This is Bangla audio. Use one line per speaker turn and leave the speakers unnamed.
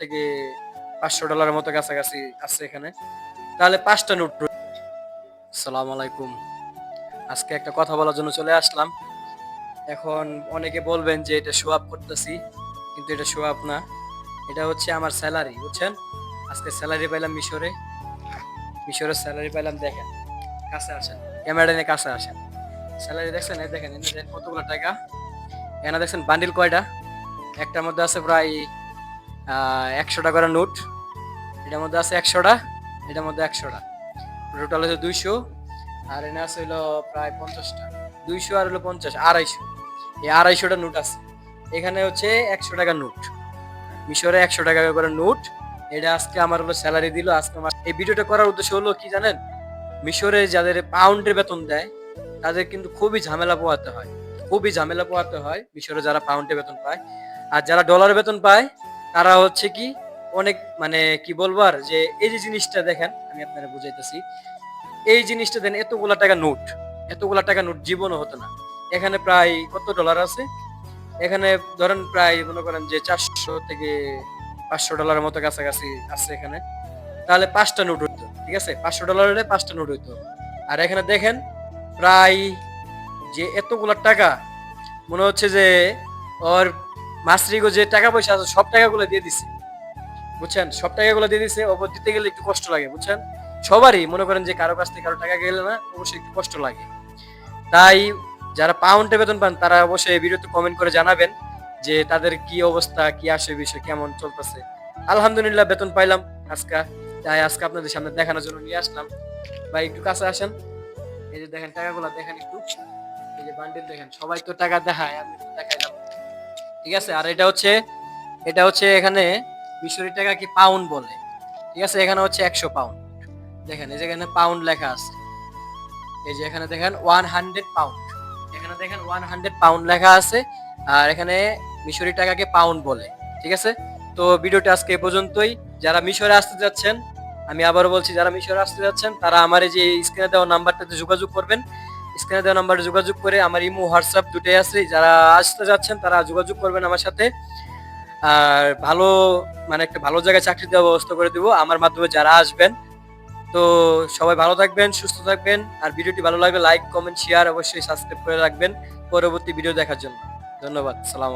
থেকে পাঁচশো ডলারের মতো কাছাকাছি আছে এখানে। তাহলে পাঁচটা নোট সালাম আলাইকুম। আজকে একটা কথা বলার জন্য চলে আসলাম। এখন অনেকে বলবেন যে এটা শো আপ করতেছি, কিন্তু এটা শো আপ না। এটা হচ্ছে আমার স্যালারি বুঝছেন? আজকে স্যালারি পাইলাম মিশরে। মিশরের স্যালারি পাইলাম দেখেন, কাছে আসেন। ক্যামেরা নিয়ে কাছে আসেন। স্যালারি দেখছেন? দেখেন কতগুলো টাকা। এখানে দেখছেন বান্ডিল কয়টা? একটার মধ্যে আছে প্রায় একশো টাকার নোট। এটার মধ্যে আছে একশোটা, এটার মধ্যে একশোটা। টোটাল হচ্ছে দুইশো, আর এনে আছে হলো প্রায় পঞ্চাশটা। দুইশো আর হলো পঞ্চাশ, আড়াইশো। এই আড়াইশোটা নোট আছে। এখানে হচ্ছে একশো টাকার নোট। মিশরে একশো টাকা করে নোট। এটা আজকে আমার হলো স্যালারি দিল। আজকে আমার এই ভিডিওটা করার উদ্দেশ্য হলো কি জানেন? মিশরে যাদের পাউন্ডের বেতন দেয়, তাদের কিন্তু খুবই ঝামেলা পোহাতে হয়। খুবই ঝামেলা পোহাতে হয় মিশরে যারা পাউন্ডে বেতন পায়। আর যারা ডলার বেতন পায় তারা হচ্ছে কি অনেক মানে কি বলব আর, যে এই যে জিনিসটা দেখেন, আমি আপনারা বুঝাইতেছি, এই জিনিসটা দেন এতগুলা টাকা নোট, এতগুলা টাকা নোট জীবনও হতো না। এখানে প্রায় কত ডলার আছে? এখানে ধরেন প্রায় মনে করেন যে চারশো থেকে পাঁচশো ডলারের মতো কাছাকাছি আছে এখানে। তাহলে পাঁচটা নোট হইতো, ঠিক আছে? পাঁচশো ডলারের পাঁচটা নোট হইতো। আর এখানে দেখেন প্রায় যে এতগুলা টাকা, মনে হচ্ছে যে ওর মাসরিগো যে টাকা পয়সা আছে, সব টাকাগুলো দিয়ে দিছে। বুঝছেন? সব টাকাগুলো দিয়ে দিছে, ওপর দিতে গেলে একটু কষ্ট লাগে, বুঝছেন? সবারই মনে করেন যে কারও কাছ থেকে কারও টাকা গেলে না, অবশ্যই একটু কষ্ট লাগে। তাই যারা পাউন্ডে বেতন পান, তারা অবশ্যই ভিডিওতে কমেন্ট করে জানাবেন যে তাদের কি অবস্থা, কি আসে বিষয়, কেমন চলতেছে। আলহামদুলিল্লাহ, বেতন পাইলাম। আজকে, তাই আজকে আপনাদের সামনে দেখানোর জন্য নিয়ে আসলাম। ভাই, একটু কাছে আসেন। এই যে দেখেন, টাকাগুলো দেখেন একটু। এই যে বান্ডিল দেখেন, সবাই তো টাকা দেখায় একটু দেখাইলাম ঠিক আছে? আর এটা হচ্ছে এটা হচ্ছে এখানে মিশরি টাকা কি পাউন্ড বলে। ঠিক আছে? এখানে হচ্ছে একশো পাউন্ড দেখেন, এই যে এখানে পাউন্ড লেখা আছে। এই যে এখানে দেখেন ওয়ান হান্ড্রেড পাউন্ড এখানে দেখেন ওয়ান হান্ড্রেড পাউন্ড লেখা আছে। আর এখানে মিশরি টাকাকে পাউন্ড বলে। ঠিক আছে? তো ভিডিওটা আজকে এ পর্যন্তই। যারা মিশরে আসতে যাচ্ছেন, আমি আবারও বলছি, যারা মিশরে আসতে যাচ্ছেন, তারা আমার এই যে স্ক্রিনে দেওয়া নাম্বারটাতে যোগাযোগ করবেন। স্ক্রিনে দেওয়া নাম্বারে যোগাযোগ করে আমার ইমো, হোয়াটসঅ্যাপ দুটোই আছে। যারা আসতে যাচ্ছেন, তারা যোগাযোগ করবেন আমার সাথে। আর ভালো মানে একটা ভালো জায়গায় চাকরি দেওয়ার ব্যবস্থা করে দেবো আমার মাধ্যমে যারা আসবেন। তো সবাই ভালো থাকবেন, সুস্থ থাকবেন। আর ভিডিওটি ভালো লাগবে লাইক, কমেন্ট, শেয়ার অবশ্যই সাবস্ক্রাইব করে রাখবেন। পরবর্তী ভিডিও দেখার জন্য। ধন্যবাদ। সালাম